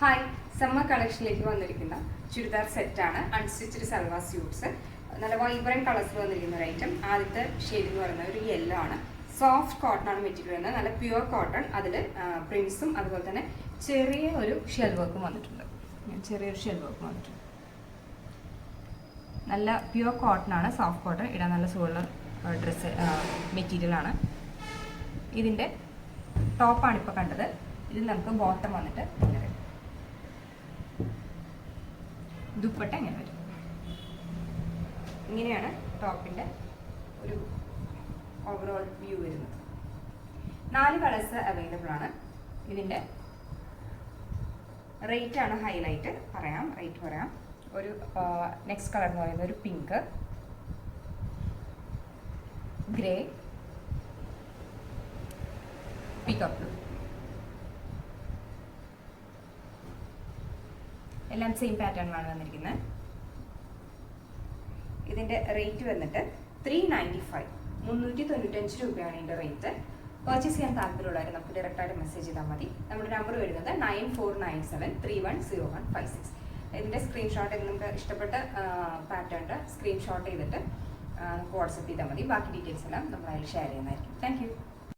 Hi summer കളക്ഷനിലേക്ക് വന്നിരിക്കുന്ന ചുരിദാർ സെറ്റാണ്. Unstitched salwar suits നല്ല വൈബ്രന്റ് കളർസ് വന്നിരിക്കുന്ന ഒരു ഐറ്റം ആദ്യത്തെ ഷെയ്ഡ് എന്ന് പറയുന്നത് ഒരു യെല്ലോ ആണ്. സോഫ്റ്റ് കോട്ടൺ ആണ് മെറ്റീരിയൽ വരുന്നത്. നല്ല പ്യുവർ കോട്ടൺ അതിൽ പ്രിൻസും അതുപോലെ തന്നെ ചെറിയ ഒരു ഷെൽ വർക്കും വന്നിട്ടുണ്ട്. ചെറിയൊരു ഷെൽ വർക്കും വന്നിട്ടുണ്ട്. നല്ല പ്യുവർ കോട്ടൺ ആണ് സോഫ്റ്റ് കോട്ടൺ ഇടാൻ നല്ല സുഖമുള്ള ഡ്രസ്സ് മെറ്റീരിയൽ ആണ്. ഇതിന്റെ ടോപ്പാണ് ഇപ്പോൾ കണ്ടത്. ഇതിൽ നമുക്ക് ബോട്ടം വന്നിട്ട് ഇങ്ങനെ വരും ദുപ്പട്ട ഇങ്ങനെ വരും. ഇങ്ങനെയാണ് ടോപ്പിന്റെ ഒരു ഓവറോൾ വ്യൂ വരുന്നത്. നാല് കളേഴ്സ് അവൈലബിൾ ആണ്. ഇതിന്റെ റേറ്റ് ആണ് ഹൈലൈറ്റ് പറയാം റേറ്റ് പറയാം. ഒരു നെക്സ്റ്റ് കളർ എന്ന് പറയുന്നത് ഒരു പിങ്ക് ഗ്രേ പിക്കപ്പ് എല്ലാം സെയിം പാറ്റേണിലാണ് വന്നിരിക്കുന്നത്. ഇതിന്റെ റേറ്റ് വന്നിട്ട് ത്രീ നയന്റി ഫൈവ് മുന്നൂറ്റി തൊണ്ണൂറ്റഞ്ച് രൂപയാണ് ഇതിന്റെ റേറ്റ് പർച്ചേസ് ചെയ്യാൻ താല്പര്യമുള്ളവർ നമുക്ക് ഡയറക്റ്റായിട്ട് മെസ്സേജ് ചെയ്താൽ മതി. നമ്മുടെ നമ്പർ വരുന്നത് nine four nine seven three one zero one five six ഇതിന്റെ സ്ക്രീൻഷോട്ട് നിങ്ങൾക്ക് ഇഷ്ടപ്പെട്ട പാറ്റേണിന്റെ സ്ക്രീൻഷോട്ട് ചെയ്തിട്ട് നമുക്ക് വാട്സപ്പ് ചെയ്താൽ മതി. ബാക്കി ഡീറ്റെയിൽസ് എല്ലാം നമ്മൾ അതിൽ ഷെയർ ചെയ്യുന്നതായിരിക്കും. താങ്ക്